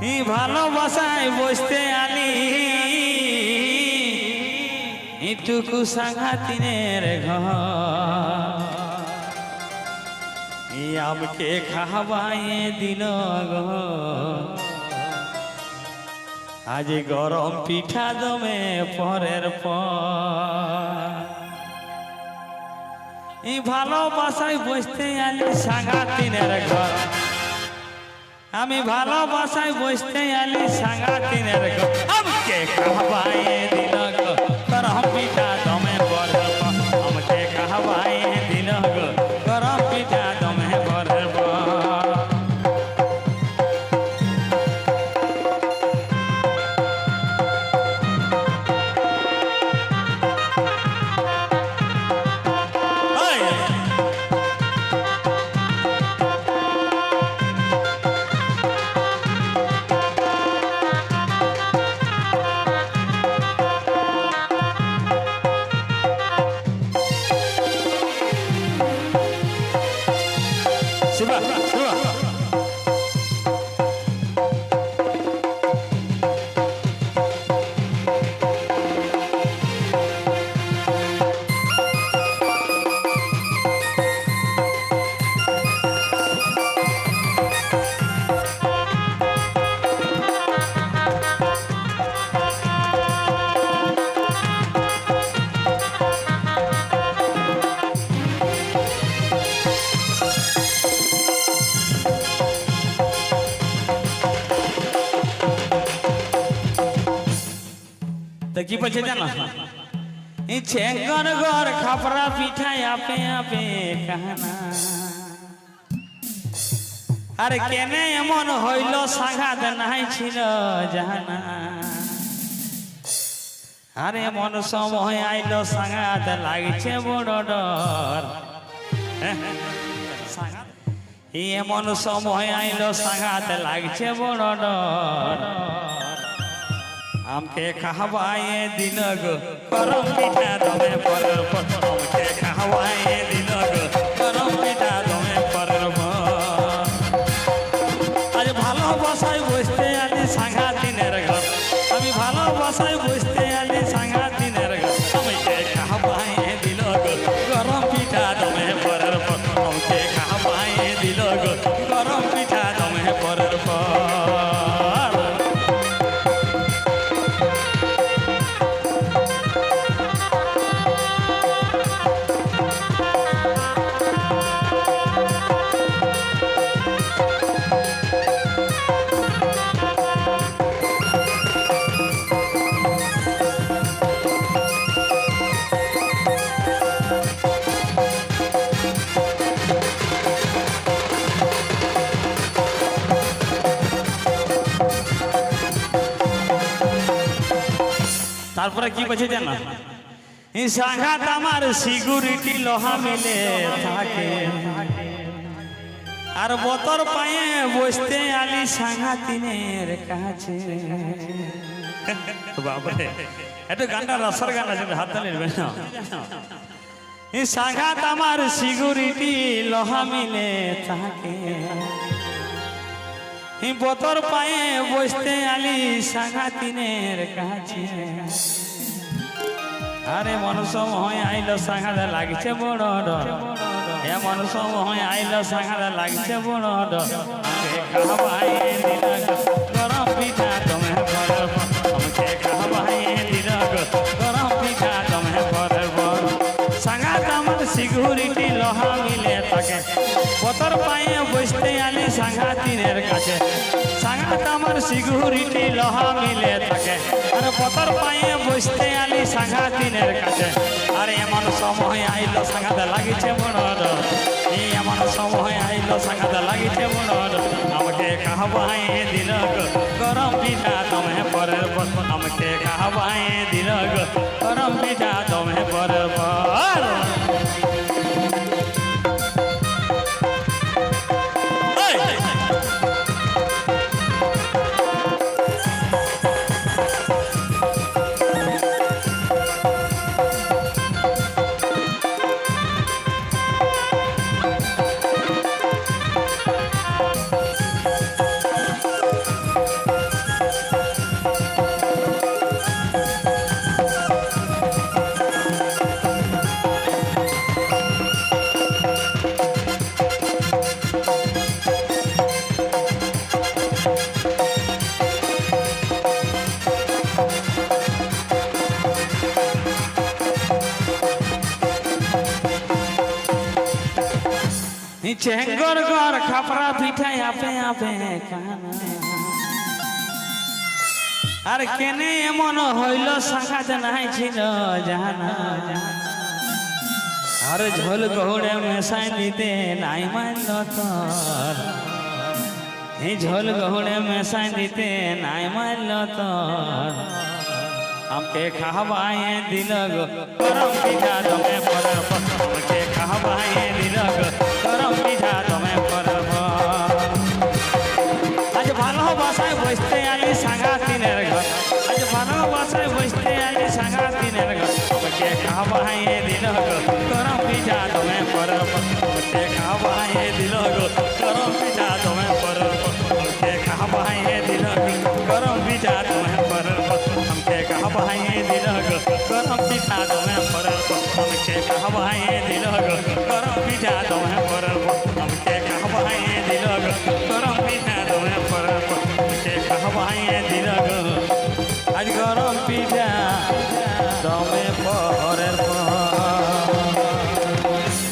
ভালোবাসায় বসতে আলি এটুকু সাংঘাতিনের ঘর। আমকে খাওয়াইয়ে গো। আজ গরম পিঠা দমে পরের পর। ভালোবাসায় বসতে আলি সাংঘাতিনের ঘর। আমি ভালোবাসায় বসতে আলি সাংঘাতিনের আমি আমাকে খাবাই দিল গো। তোর পিঠা তা কি বলছে জানো ছেঙ্গর ঘর খাপড়া পিঠাই আপে আপে কাহানা আরে কেনে এমন হইল সাঘাত নাই ছিল আরে এমন সময় আইল সাঘাত লাগছে বড় ডর এমন সময় আইল, সাঘাত লাগছে বড় আমকে খাওয়াইয়ে দিল গো গরম পিঠা দমে পরের গরম পিঠা দমে আজ ভালোবাসায় বসতে আলি সাঙ্গা দিনের ঘর। আমি ভালোবাসায় বসতে তারপরে কি বলছে জানো? সাঘাত আমার সিকিউরিটি লোহা মিলে থাকে। আর বোতর পায়ে বসতে আলি সাংঘাতিনের কাছে। বাবারে এটা গানটা রসর গান আছে হাত না। সাঘাত আমার সিকিউরিটি লোহা মিলে থাকে। বোতর পায়ে বসতে আলি সাংঘাতিনের কাছে। আরে মন হয় আইল সাংঘাতে লাগছে বড় ডর। এমন হয় আইল সাংঘাতে লাগছে বড় ডর। আমাকে খাওয়াইয়ে পতর পায়ে বসতে আলি সাংঘাতিনের কাছে? সাংঘাত আমার সিকিউরিটি লোহা মিলে থাকে। আর পতর পায়ে বসতে আলি সাংঘাতিনের কাছে? আর এমন সময় আইলো, সাংঘাতে লাগিছে মনর এই এমন সময় আইলো, সাংঘাতে লাগিছে মনর আমাকে খাওয়াইয়ে দিল গরম পিঠা তুমি পরের পর আমাকে খাওয়াইয়ে দিল গরম পিঠা তুমি চেঙ্গর গর খাপড়া পিঠাই আপে আপে আর কেনে এমন হইল সাখাতে নাই ছিল জানা আর ঝোল গৌড়ে মেশাই দিতে নাই মানল তোর এই ঝোল গৌড়ে মেশাই দিতে নাই মানল তোর আমাকে খাওয়াইয়ে দিল গো গরম পিঠা তুমি পরব আমাকে খাওয়াইয়ে कहवाए दिलो गो करम बीजा तो है परम हम के कहवाए दिलो गो करम